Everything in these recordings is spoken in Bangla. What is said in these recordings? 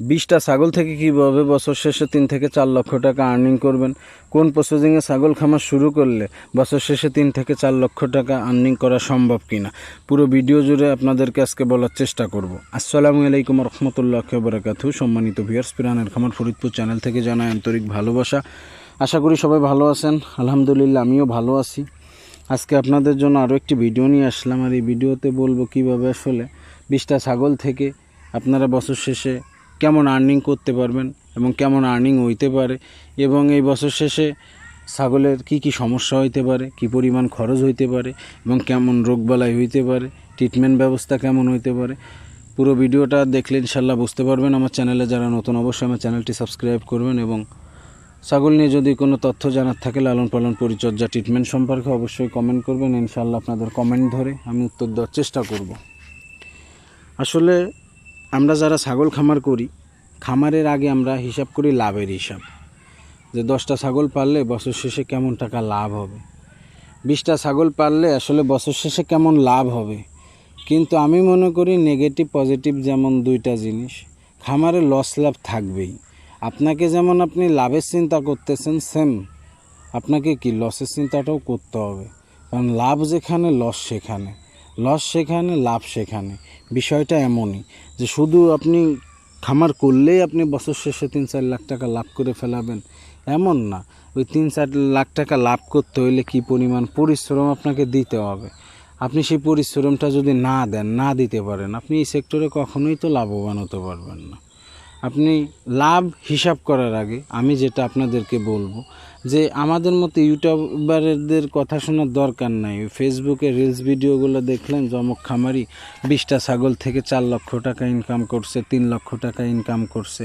বিশটা ছাগল থেকে কীভাবে বছর শেষে তিন থেকে চার লক্ষ টাকা আর্নিং করবেন? কোন প্রসেসিংয়ে ছাগল খামার শুরু করলে বছর শেষে তিন থেকে চার লক্ষ টাকা আর্নিং করা সম্ভব কিনা? পুরো ভিডিও জুড়ে আপনাদেরকে আজকে বলার চেষ্টা করব। আসসালামু আলাইকুম রহমতুল্লাহ বরাকাতু সম্মানিত ভিয়ার্স পিরানের খামার ফরিদপুর চ্যানেল থেকে জানাই আন্তরিক ভালোবাসা। আশা করি সবাই ভালো আছেন। আলহামদুলিল্লাহ, আমিও ভালো আছি। আজকে আপনাদের জন্য আরও একটি ভিডিও নিয়ে আসলাম। আর এই ভিডিওতে বলব কীভাবে আসলে বিশটা ছাগল থেকে আপনারা বছর শেষে কেমন আর্নিং করতে পারবেন এবং কেমন আর্নিং হইতে পারে এবং এই বছর শেষে ছাগলের কি কি সমস্যা হইতে পারে, কি পরিমাণ খরচ হইতে পারে এবং কেমন রোগবালাই হইতে পারে ট্রিটমেন্ট ব্যবস্থা কেমন হইতে পারে, পুরো ভিডিওটা দেখলে ইনশাল্লাহ বুঝতে পারবেন। আমার চ্যানেলে যারা নতুন অবশ্যই আমার চ্যানেলটি সাবস্ক্রাইব করবেন এবং ছাগল নিয়ে যদি কোনো তথ্য জানার থাকে লালন পালন পরিচর্যা ট্রিটমেন্ট সম্পর্কে অবশ্যই কমেন্ট করবেন। ইনশাল্লাহ আপনাদের কমেন্ট ধরে আমি উত্তর দেওয়ার চেষ্টা করব। আসলে আমরা যারা ছাগল খামার করি, খামারের আগে আমরা হিসাব করি লাভের হিসাব। যে দশটা ছাগল পারলে বছর শেষে কেমন টাকা লাভ হবে? বিশটা ছাগল পারলে আসলে বছর শেষে কেমন লাভ হবে? কিন্তু আমি মনে করি নেগেটিভ পজিটিভ যেমন দুইটা জিনিস, খামারে লস লাভ থাকবেই। আপনাকে যেমন আপনি লাভের চিন্তা করতেছেন সেম আপনাকে কি লসের চিন্তাটাও করতে হবে? কারণ লাভ যেখানে লস সেখানে। লস সেখানে, লাভ সেখানে। বিষয়টা এমনই যে শুধু আপনি খামার করলেই আপনি বছর শেষে তিন চার লাখ টাকা লাভ করে ফেলাবেন, এমন না। ওই তিন চার লাখ টাকা লাভ করতে হইলে কি পরিমাণ পরিশ্রম আপনাকে দিতে হবে? আপনি সেই পরিশ্রমটা যদি না দেন, না দিতে পারেন, আপনি এই সেক্টরে কখনোই তো লাভবান হতে পারবেন না। আপনি লাভ হিসাব করার আগে আমি যেটা আপনাদেরকে বলব যে আমাদের মতো ইউটিউবারদের কথা শোনার দরকার নাই। ফেসবুকে রিলস ভিডিওগুলো দেখলেন, জমক খামারি, বিশটা ছাগল থেকে চার লক্ষ টাকা ইনকাম করছে, তিন লক্ষ টাকা ইনকাম করছে।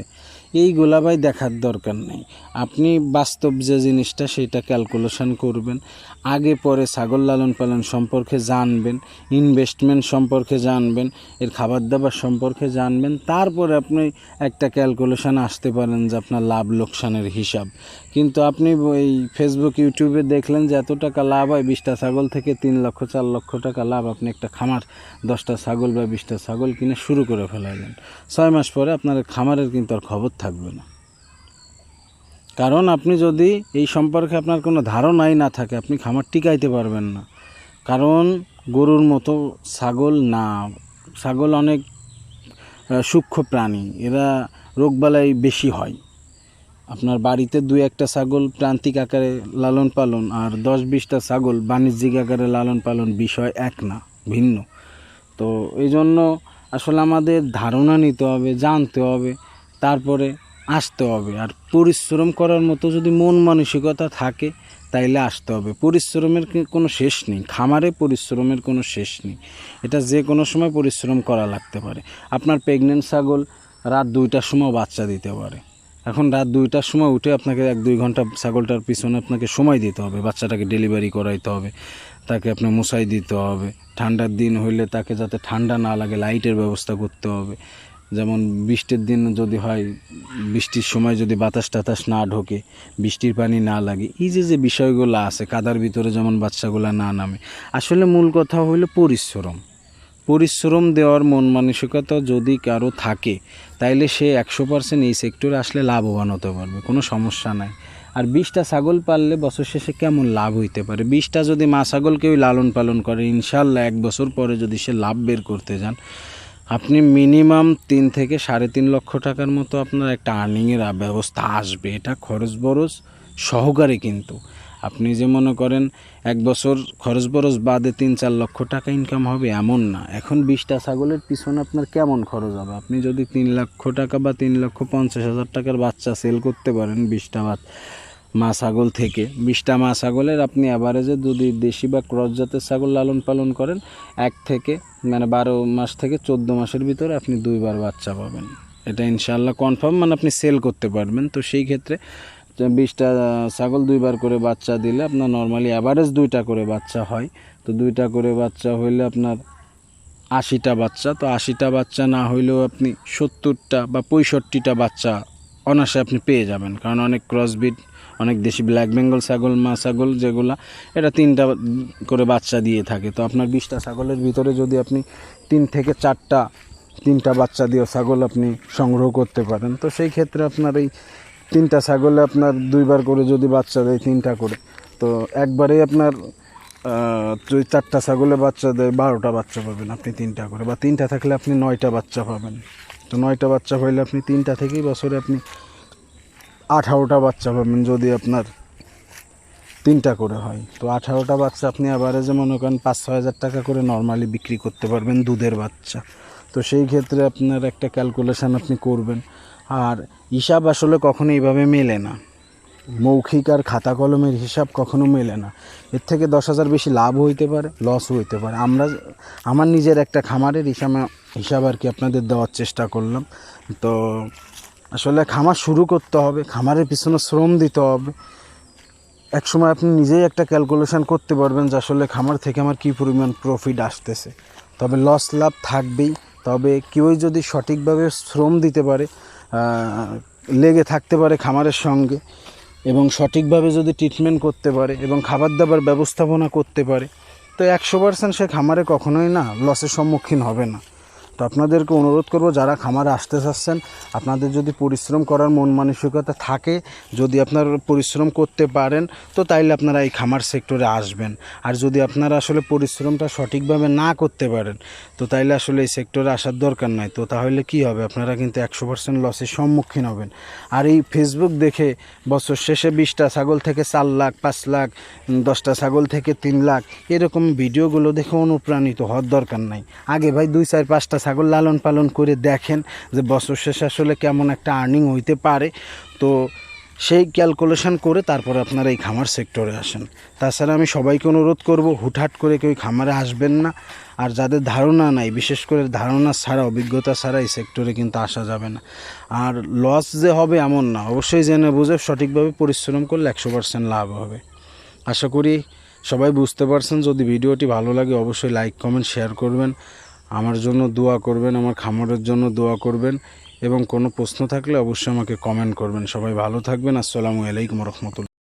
এইগুলা ভাই দেখার দরকার নেই। আপনি বাস্তব যে জিনিসটা সেটা ক্যালকুলেশন করবেন, আগে পরে ছাগল লালন পালন সম্পর্কে জানবেন ইনভেস্টমেন্ট সম্পর্কে জানবেন, এর খাবার দাবার সম্পর্কে জানবেন, তারপরে আপনি একটা ক্যালকুলেশন আসতে পারেন যে আপনার লাভ লোকসানের হিসাব। কিন্তু আপনি ওই ফেসবুক ইউটিউবে দেখলেন যে এত টাকা লাভ হয়, বিশটা ছাগল থেকে তিন লক্ষ, চার লক্ষ টাকা লাভ, আপনি একটা খামার, দশটা ছাগল বা বিশটা ছাগল কিনে শুরু করে ফেলাইলেন ছয় মাস পরে আপনার খামারের কিন্তু আর খবর থাকবে না। কারণ আপনি যদি এই সম্পর্কে আপনার কোনো ধারণাই না থাকে, আপনি খামার টিকাইতে পারবেন না। কারণ গরুর মতো ছাগল না। ছাগল অনেক সূক্ষ্ম প্রাণী, এরা রোগবালাই বেশি হয়। আপনার বাড়িতে দুই একটা ছাগল প্রান্তিক আকারে লালন পালন আর দশ বিশটা ছাগল বাণিজ্যিক আকারে লালন পালন বিষয় এক না, ভিন্ন। তো এই জন্য আসলে আমাদের ধারণা নিতে হবে, জানতে হবে তারপরে আসতে হবে। আর পরিশ্রম করার মতো যদি মন মানসিকতা থাকে, তাইলে আসতে হবে। পরিশ্রমের কোনো শেষ নেই। খামারে পরিশ্রমের কোনো শেষ নেই। এটা যে কোনো সময় পরিশ্রম করা লাগতে পারে। আপনার প্রেগনেন্ট ছাগল রাত দুইটার সময় বাচ্চা দিতে পারে। এখন রাত দুইটার সময় উঠে আপনাকে এক দুই ঘণ্টা ছাগলটার পিছনে আপনাকে সময় দিতে হবে। বাচ্চাটাকে ডেলিভারি করাইতে হবে। তাকে আপনি মশাই দিতে হবে। ঠান্ডার দিন হইলে তাকে যাতে ঠান্ডা না লাগে লাইটের ব্যবস্থা করতে হবে। যেমন বৃষ্টির দিন যদি হয়, বৃষ্টির সময় যদি বাতাস টাতাস না ঢোকে, বৃষ্টির পানি না লাগে, এই যে যে বিষয়গুলো আছে, কাদার ভিতরে যেমন বাচ্চাগুলো না নামে, আসলে মূল কথা হইল পরিশ্রম। পরিশ্রম দেওয়ার মন মানসিকতা যদি কারও থাকে, তাইলে সে একশো পার্সেন্ট এই সেক্টরে আসলে লাভবান হতে পারবে, কোনো সমস্যা নাই। আর বিশটা ছাগল পাললে বছর শেষে কেমন লাভ হইতে পারে? বিশটা যদি মা ছাগল কেউ লালন পালন করে, ইনশাল্লাহ এক বছর পরে যদি সে লাভ বের করতে যান আপনি মিনিমাম তিন থেকে সাড়ে তিন লক্ষ টাকার মতো আপনার একটা আর্নিংয়ের ব্যবস্থা আসবে। এটা খরচ বরচ সহকারে কিন্তু। আপনি যে মনে করেন এক বছর খরচ বরচ বাদে তিন চার লক্ষ টাকা ইনকাম হবে এমন না। এখন বিশটা ছাগলের পিছনে আপনার কেমন খরচ হবে? আপনি যদি তিন লক্ষ টাকা বা তিন লক্ষ পঞ্চাশ হাজার টাকার বাচ্চা সেল করতে পারেন বিশটা বাচ মা ছাগল থেকে। বিশটা মা ছাগলের আপনি অ্যাভারেজে যদি দেশি বা ক্রস জাতের ছাগল লালন পালন করেন, এক থেকে মানে বারো মাস থেকে চোদ্দ মাসের ভিতরে আপনি দুইবার বাচ্চা পাবেন। এটা ইনশাল্লাহ কনফার্ম মানে আপনি সেল করতে পারবেন। তো সেই ক্ষেত্রে বিশটা ছাগল দুইবার করে বাচ্চা দিলে আপনার নর্মালি অ্যাভারেজ দুইটা করে বাচ্চা হয়। তো দুইটা করে বাচ্চা হইলে আপনার আশিটা বাচ্চা। তো আশিটা বাচ্চা না হইলেও আপনি সত্তরটা বা পঁয়ষট্টিটা বাচ্চা অনায়াসে আপনি পেয়ে যাবেন। কারণ অনেক ক্রসবিট অনেক দেশি ব্ল্যাক বেঙ্গল ছাগল, মা ছাগল যেগুলা এটা তিনটা করে বাচ্চা দিয়ে থাকে। তো আপনার বিশটা ছাগলের ভিতরে যদি আপনি তিন থেকে চারটা, তিনটা বাচ্চা দিয়ে ছাগল আপনি সংগ্রহ করতে পারেন, তো সেই ক্ষেত্রে আপনার এই তিনটা ছাগলে আপনার দুইবার করে যদি বাচ্চা দেয়, তিনটা করে, তো একবারেই আপনার যদি চারটা ছাগলে বাচ্চা দেয়, বারোটা বাচ্চা পাবেন আপনি তিনটা করে, বা তিনটা থাকলে আপনি নয়টা বাচ্চা পাবেন। তো নয়টা বাচ্চা পাইলে আপনি তিনটা থেকেই বছরে আপনি আঠারোটা বাচ্চা পাবেন যদি আপনার তিনটা করে হয়। তো আঠারোটা বাচ্চা আপনি অ্যাভারেজে মনে করেন পাঁচ ছ হাজার টাকা করে নর্মালি বিক্রি করতে পারবেন দুধের বাচ্চা। তো সেই ক্ষেত্রে আপনার একটা ক্যালকুলেশান আপনি করবেন। আর হিসাব আসলে কখনো এইভাবে মেলে না। মৌখিক আর খাতা কলমের হিসাব কখনো মেলে না। এর থেকে দশ হাজার বেশি লাভ হইতে পারে লসও হইতে পারে। আমরা, আমার নিজের একটা খামারের হিসাব হিসাব আর কি আপনাদের দেওয়ার চেষ্টা করলাম। তো আসলে খামার শুরু করতে হবে, খামারের পিছনে শ্রম দিতে হবে। এক সময় আপনি নিজেই একটা ক্যালকুলেশন করতে পারবেন যে আসলে খামার থেকে আমার কী পরিমাণ প্রফিট আসতেছে। তবে লস লাভ থাকবেই। তবে কেউই যদি সঠিকভাবে শ্রম দিতে পারে লেগে থাকতে পারে খামারের সঙ্গে এবং সঠিকভাবে যদি ট্রিটমেন্ট করতে পারে এবং খাবার দাবার ব্যবস্থাপনা করতে পারে, তো একশো পার্সেন্ট সে খামারে কখনোই না লসের সম্মুখীন হবে না। তো আপনাদেরকে অনুরোধ করব, যারা খামারে আসতে চাচ্ছেন, আপনাদের যদি পরিশ্রম করার মন মানসিকতা থাকে, যদি আপনার পরিশ্রম করতে পারেন, তো তাইলে আপনারা এই খামার সেক্টরে আসবেন। আর যদি আপনারা আসলে পরিশ্রমটা সঠিকভাবে না করতে পারেন, তো তাইলে আসলে এই সেক্টরে আসার দরকার নাই। তো তাহলে কি হবে? আপনারা কিন্তু একশো পার্সেন্ট লসের সম্মুখীন হবেন। আর এই ফেসবুক দেখে বছর শেষে বিশটা ছাগল থেকে চার লাখ, পাঁচ লাখ দশটা ছাগল থেকে তিন লাখ, এরকম ভিডিওগুলো দেখে অনুপ্রাণিত হওয়ার দরকার নাই। আগে ভাই দুই, চার, পাঁচটা ছাগল লালন পালন করে দেখেন যে বছর শেষে আসলে কেমন একটা আর্নিং হইতে পারে। তো সেই ক্যালকুলেশন করে তারপরে আপনারা এই খামার সেক্টরে আসেন। তাছাড়া আমি সবাইকে অনুরোধ করব, হুটহাট করে কেউ খামারে আসবেন না। আর যাদের ধারণা নাই, বিশেষ করে ধারণা ছাড়া, অভিজ্ঞতা ছাড়া এই সেক্টরে কিন্তু আসা যাবে না। আর লস যে হবে এমন না, অবশ্যই জেনে বুঝে সঠিকভাবে পরিশ্রম করলে একশো পার্সেন্ট লাভ হবে। আশা করি সবাই বুঝতে পারছেন, যদি ভিডিওটি ভালো লাগে অবশ্যই লাইক কমেন্ট শেয়ার করবেন। আমার জন্য দোয়া করবেন, আমার খামারের জন্য দোয়া করবেন এবং কোনো প্রশ্ন থাকলে অবশ্যই আমাকে কমেন্ট করবেন। সবাই ভালো থাকবেন। আসসালামু আলাইকুম রহমতুল্লাহ।